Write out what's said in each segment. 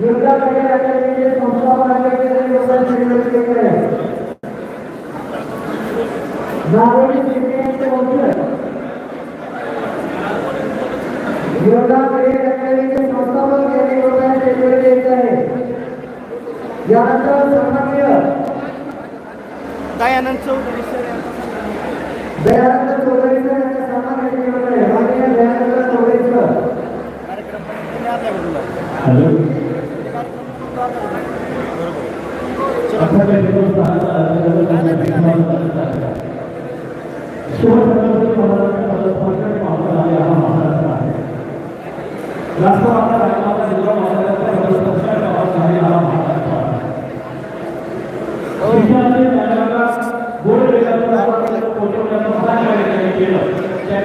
योजना करने के लिए संस्था बनाने के लिए দয়ানন্দ চৌধুরী স্যার দয়ানন্দ চৌধুরী স্যার একটা সম্মান নিয়ে হাজির দয়ানন্দ চৌধুরী স্যার হ্যালো আপনাদের রাস্তা আপনার জিল্লা মহারাষ্ট্র রাস্তা আপনার মহারাষ্ট্র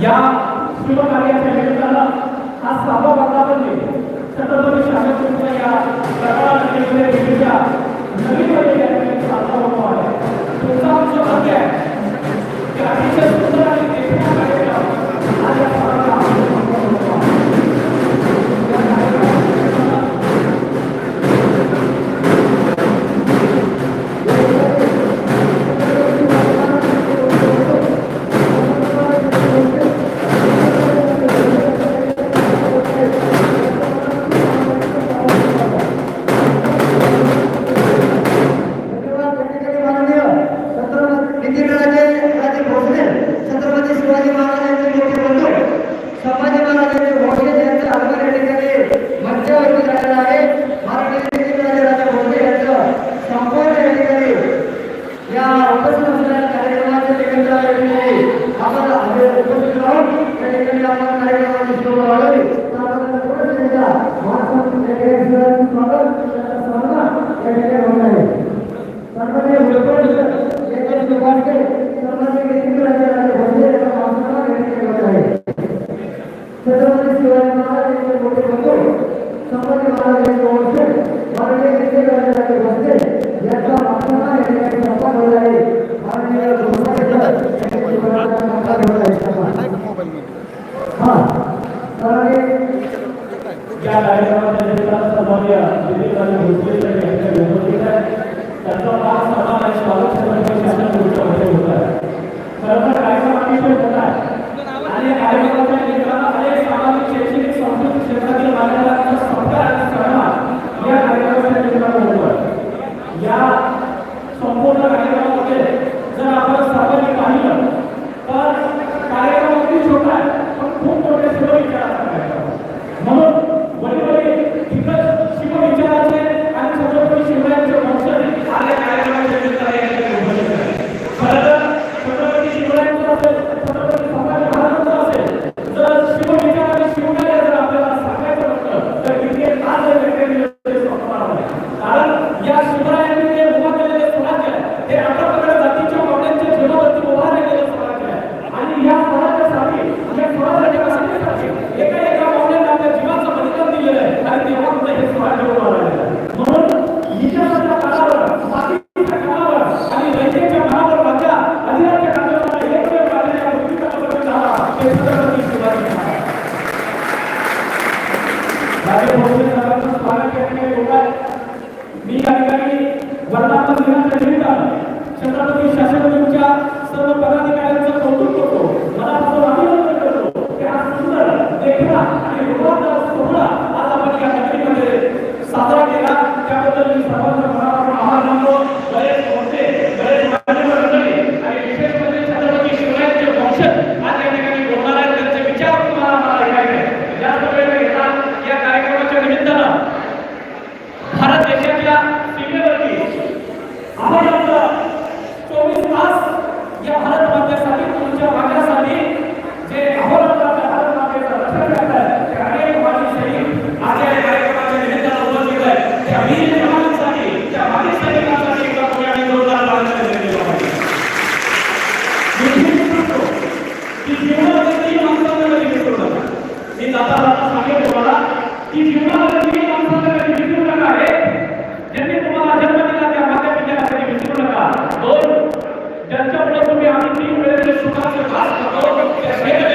या संपूर्ण कार्यक्रमामध्ये जर आपण सामान्य पाहिलं तर कार्यक्रम अगदी छोटा आहे पण खूप मोठे सगळे विचार সেটা